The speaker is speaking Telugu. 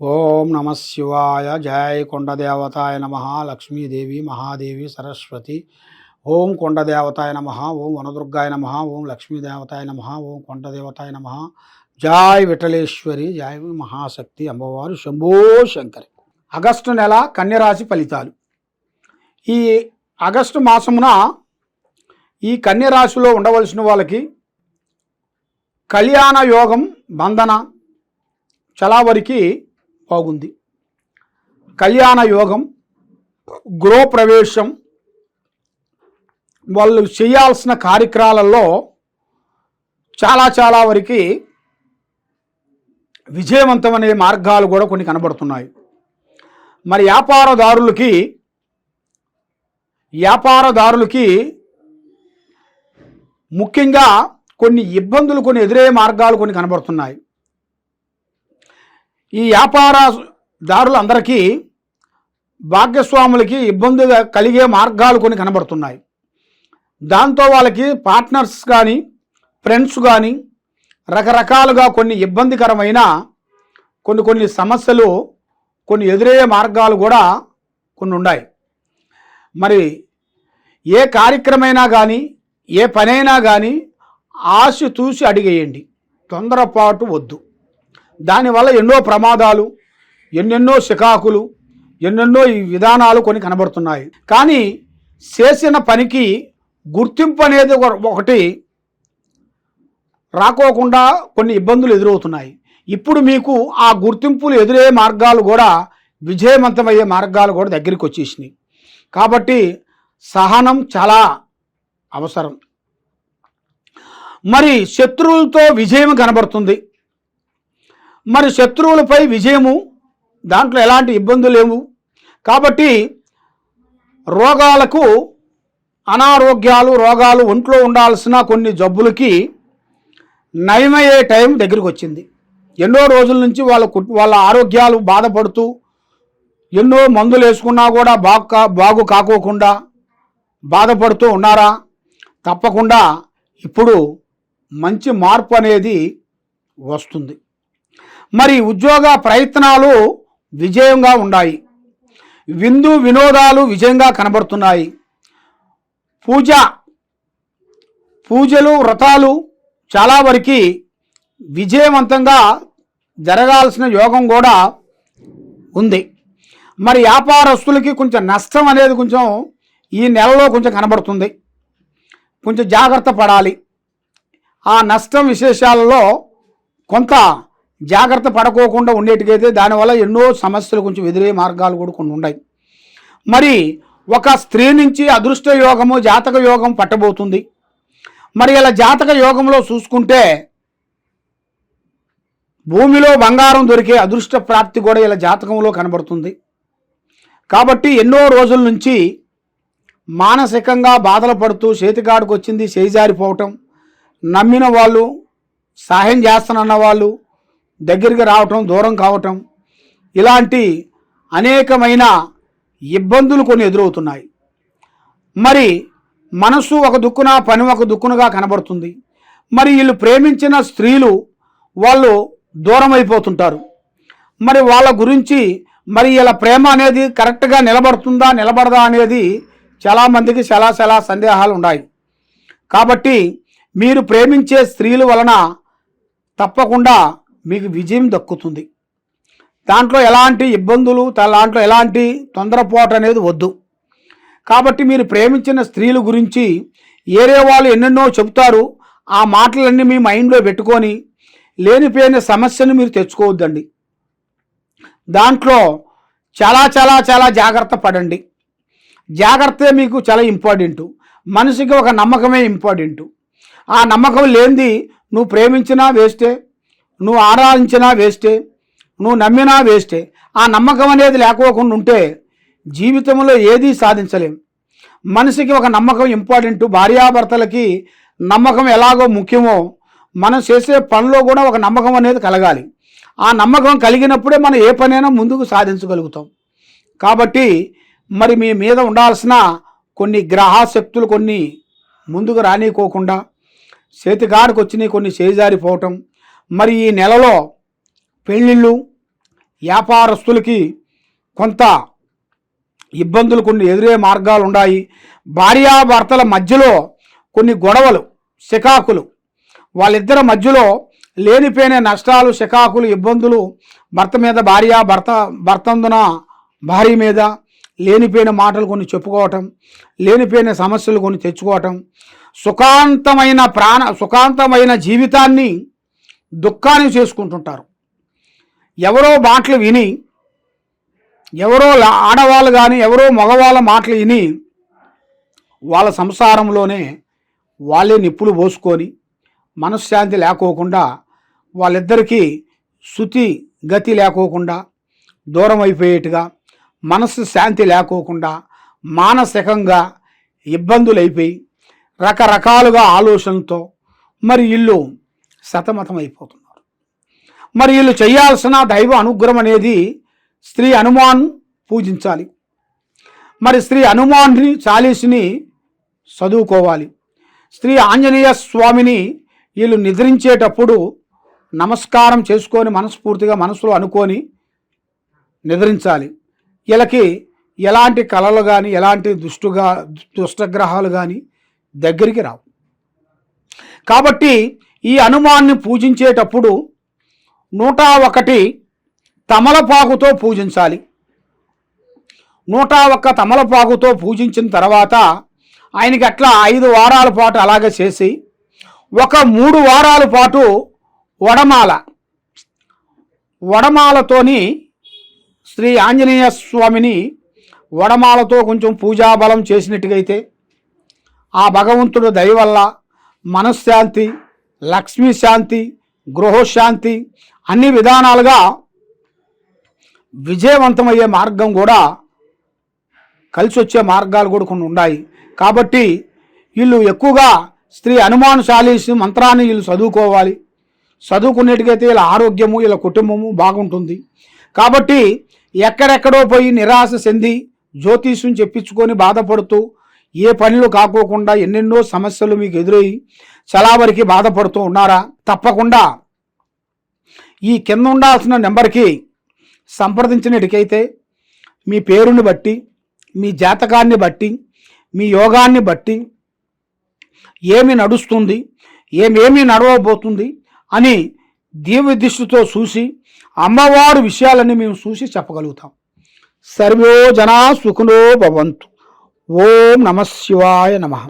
ఓం నమ శివాయ జయ కొండదేవతాయ నమ లక్ష్మీదేవి మహాదేవి సరస్వతి. ఓం కొండదేవతాయ నమ ఓం వనదుర్గాయ నమ ఓం లక్ష్మీదేవతాయ నమ ఓం కొండదేవతాయ నమ. జాయ్ విఠలేశ్వరి జాయ్ మహాశక్తి అమ్మవారు శంభో శంకరి. ఆగస్టు నెల కన్యరాశి ఫలితాలు. ఈ ఆగస్టు మాసమున ఈ కన్యరాశిలో ఉండవలసిన వాళ్ళకి కళ్యాణ యోగం బంధన చాలా వరకు బాగుంది. కళ్యాణ యోగం గృహప్రవేశం వాళ్ళు చేయాల్సిన కార్యక్రమాలలో చాలా చాలా వరకు విజయవంతమనే మార్గాలు కూడా కొన్ని కనబడుతున్నాయి. మరి వ్యాపారదారులకి వ్యాపారదారులకి ముఖ్యంగా కొన్ని ఇబ్బందులు కొన్ని ఎదురయ్యే మార్గాలు కొన్ని కనబడుతున్నాయి. ఈ వ్యాపారదారులందరికీ భాగ్యస్వాములకి ఇబ్బంది కలిగే మార్గాలు కొన్ని కనబడుతున్నాయి. దాంతో వాళ్ళకి పార్ట్నర్స్ కానీ ఫ్రెండ్స్ కానీ రకరకాలుగా కొన్ని ఇబ్బందికరమైన కొన్ని కొన్ని సమస్యలు కొన్ని ఎదురయ్యే మార్గాలు కూడా కొన్ని ఉన్నాయి. మరి ఏ కార్యక్రమైనా కానీ ఏ పనైనా కానీ ఆశ తూసి అడిగేయండి. తొందరపాటు వద్దు. దానివల్ల ఎన్నో ప్రమాదాలు ఎన్నెన్నో శికాకులు ఎన్నెన్నో ఈ విధానాలు కొన్ని కనబడుతున్నాయి. కానీ చేసిన పనికి గుర్తింపు అనేది ఒక- ఒకటి రాకోకుండా కొన్ని ఇబ్బందులు ఎదురవుతున్నాయి. ఇప్పుడు మీకు ఆ గుర్తింపులు ఎదురయ్యే మార్గాలు కూడా విజయవంతమయ్యే మార్గాలు కూడా దగ్గరికి వచ్చేసినాయి. కాబట్టి సహనం చాలా అవసరం. మరి శత్రువులతో విజయం కనబడుతుంది. మరి శత్రువులపై విజయము దాంట్లో ఎలాంటి ఇబ్బందులు లేవు. కాబట్టి రోగాలకు అనారోగ్యాలు రోగాలు ఒంట్లో ఉండాల్సిన కొన్ని జబ్బులకి నయమయ్యే టైం దగ్గరికి వచ్చింది ఎన్నో రోజుల నుంచి వాళ్ళ కుట్- వాళ్ళ ఆరోగ్యాలు బాధపడుతూ ఎన్నో మందులు వేసుకున్నా కూడా బాగు కా బాగు కాకోకుండా బాధపడుతూ ఉన్నారా? తప్పకుండా ఇప్పుడు మంచి మార్పు అనేది వస్తుంది. మరి ఉద్యోగ ప్రయత్నాలు విజయంగా ఉన్నాయి విందు వినోదాలు విజయంగా కనబడుతున్నాయి. పూజ పూజలు వ్రతాలు చాలా వరకు విజయవంతంగా జరగాల్సిన యోగం కూడా ఉంది. మరి వ్యాపారస్తులకి కొంచెం నష్టం అనేది కొంచెం ఈ నెలలో కొంచెం కనబడుతుంది. కొంచెం జాగ్రత్త పడాలి. ఆ నష్టం విశేషాలలో కొంత జాగ్రత్త పడకోకుండా ఉండేటికైతే దానివల్ల ఎన్నో సమస్యలు కొంచెం ఎదురే మార్గాలు కూడా కొన్ని ఉన్నాయి. మరి ఒక స్త్రీ నుంచి అదృష్ట యోగము జాతక యోగం పట్టబోతుంది. మరి ఇలా జాతక యోగంలో చూసుకుంటే భూమిలో బంగారం దొరికే అదృష్ట ప్రాప్తి కూడా ఇలా జాతకంలో కనబడుతుంది. కాబట్టి ఎన్నో రోజుల నుంచి మానసికంగా బాధలు పడుతూ చేతికాడుకు వచ్చింది చేజారిపోవటం నమ్మిన వాళ్ళు సహాయం చేస్తానన్న వాళ్ళు దగ్గరికి రావటం దూరం కావటం ఇలాంటి అనేకమైన ఇబ్బందులు కొన్ని ఎదురవుతున్నాయి. మరి మనసు ఒక దుక్కున పని ఒక దుక్కునగా కనబడుతుంది. మరి వీళ్ళు ప్రేమించిన స్త్రీలు వాళ్ళు దూరం అయిపోతుంటారు మరి వాళ్ళ గురించి మరి ఇలా ప్రేమ అనేది కరెక్ట్గా నిలబడుతుందా నిలబడదా అనేది చాలామందికి చాలా చాలా సందేహాలు ఉన్నాయి. కాబట్టి మీరు ప్రేమించే స్త్రీల వలన తప్పకుండా మీకు విజయం దక్కుతుంది. దాంట్లో ఎలాంటి ఇబ్బందులు దాంట్లో ఎలాంటి తొందరపాటు అనేది వద్దు. కాబట్టి మీరు ప్రేమించిన స్త్రీల గురించి ఏరే వాళ్ళు ఎన్నెన్నో చెబుతారు. ఆ మాటలన్నీ మీ మైండ్లో పెట్టుకొని లేనిపోయిన సమస్యను మీరు తెచ్చుకోవద్దండి. దాంట్లో చాలా చాలా చాలా జాగ్రత్త పడండి. జాగ్రత్త మీకు చాలా ఇంపార్టెంట్. మనిషికి ఒక నమ్మకమే ఇంపార్టెంట్. ఆ నమ్మకం లేనిది నువ్వు ప్రేమించినా వేస్తే నువ్వు ఆరాధించినా వేస్టే నువ్వు నమ్మినా వేస్టే. ఆ నమ్మకం అనేది లేకోకుండా ఉంటే జీవితంలో ఏదీ సాధించలేం. మనిషికి ఒక నమ్మకం ఇంపార్టెంట్. భార్యాభర్తలకి నమ్మకం ఎలాగో ముఖ్యమో మనం చేసే పనిలో కూడా ఒక నమ్మకం అనేది కలగాలి. ఆ నమ్మకం కలిగినప్పుడే మనం ఏ పనైనా ముందుకు సాధించగలుగుతాం. కాబట్టి మరి మీ మీద ఉండాల్సిన కొన్ని గ్రహశక్తులు కొన్ని ముందుకు రానికోకుండా చేతికాడికి వచ్చినాయి కొన్ని చేజారిపోవటం మరి ఈ నెలలో పెళ్ళిళ్ళు వ్యాపారస్తులకి కొంత ఇబ్బందులు కొన్ని ఎదురే మార్గాలు ఉన్నాయి భార్యాభర్తల మధ్యలో కొన్ని గొడవలు శికాకులు వాళ్ళిద్దరి మధ్యలో లేనిపోయిన నష్టాలు శికాకులు ఇబ్బందులు భర్త మీద భార్య భర్త భర్తందున భార్య మీద లేనిపోయిన మాటలు కొన్ని చెప్పుకోవటం లేనిపోయిన సమస్యలు కొన్ని తెచ్చుకోవటం. సుఖాంతమైన ప్రాణ సుఖాంతమైన జీవితాన్ని దుఃఖాన్ని చేసుకుంటుంటారు. ఎవరో మాటలు విని ఎవరో ఆడవాళ్ళు కానీ ఎవరో మగవాళ్ళ మాటలు విని వాళ్ళ సంసారంలోనే వాళ్ళే నిప్పులు పోసుకొని మనశ్శాంతి లేకోకుండా వాళ్ళిద్దరికీ శృతి గతి లేకోకుండా దూరం అయిపోయేట్టుగా మనస్సు శాంతి లేకోకుండా మానసికంగా ఇబ్బందులు అయిపోయి రకరకాలుగా ఆలోచనలతో మరి ఇల్లు సతమతం అయిపోతున్నారు మరి వీళ్ళు చేయాల్సిన దైవ అనుగ్రహం అనేది స్త్రీ హనుమాన్ పూజించాలి. మరి స్త్రీ హనుమాన్ని చాలీసుని చదువుకోవాలి. స్త్రీ ఆంజనేయ స్వామిని వీళ్ళు నిద్రించేటప్పుడు నమస్కారం చేసుకొని మనస్ఫూర్తిగా మనసులో అనుకొని నిద్రించాలి. వీళ్ళకి ఎలాంటి కళలు కానీ ఎలాంటి దుష్టుగా దుష్టగ్రహాలు కానీ దగ్గరికి రావు. కాబట్టి ఈ హనుమాన్ని పూజించేటప్పుడు నూట ఒకటి తమలపాకుతో పూజించాలి. నూట ఒక్క తమలపాకుతో పూజించిన తర్వాత ఆయనకి అట్లా ఐదు వారాల పాటు అలాగే చేసి ఒక మూడు వారాల పాటు వడమాల వడమాలతోని శ్రీ ఆంజనేయ స్వామిని వడమాలతో కొంచెం పూజాబలం చేసినట్టుగైతే ఆ భగవంతుడు దయవల్ల మనశ్శాంతి లక్ష్మీ శాంతి గృహశాంతి అన్ని విధానాలుగా విజయవంతమయ్యే మార్గం కూడా కలిసి వచ్చే మార్గాలు కూడా కొన్ని ఉన్నాయి. కాబట్టి వీళ్ళు ఎక్కువగా స్త్రీ హనుమాన్ మంత్రాన్ని వీళ్ళు చదువుకోవాలి. చదువుకునేటికైతే వీళ్ళ ఆరోగ్యము వీళ్ళ కుటుంబము బాగుంటుంది. కాబట్టి ఎక్కడెక్కడో పోయి నిరాశ చెంది జ్యోతిష్యం చెప్పించుకొని బాధపడుతూ ఏ పనులు కాకోకుండా ఎన్నెన్నో సమస్యలు మీకు ఎదురయ్యి చాలా వరకు బాధపడుతూ ఉన్నారా? తప్పకుండా. ఈ కింద ఉండాల్సిన నెంబర్కి సంప్రదించినట్టుకైతే మీ పేరుని బట్టి మీ జాతకాన్ని బట్టి మీ యోగాన్ని బట్టి ఏమి నడుస్తుంది ఏమేమి నడవబోతుంది అని దీవ దృష్టితో చూసి అమ్మవారు విషయాలని మేము చూసి చెప్పగలుగుతాం. సర్వో జనా సుఖనో భవంతు. ఓం నమ శివాయ నమః.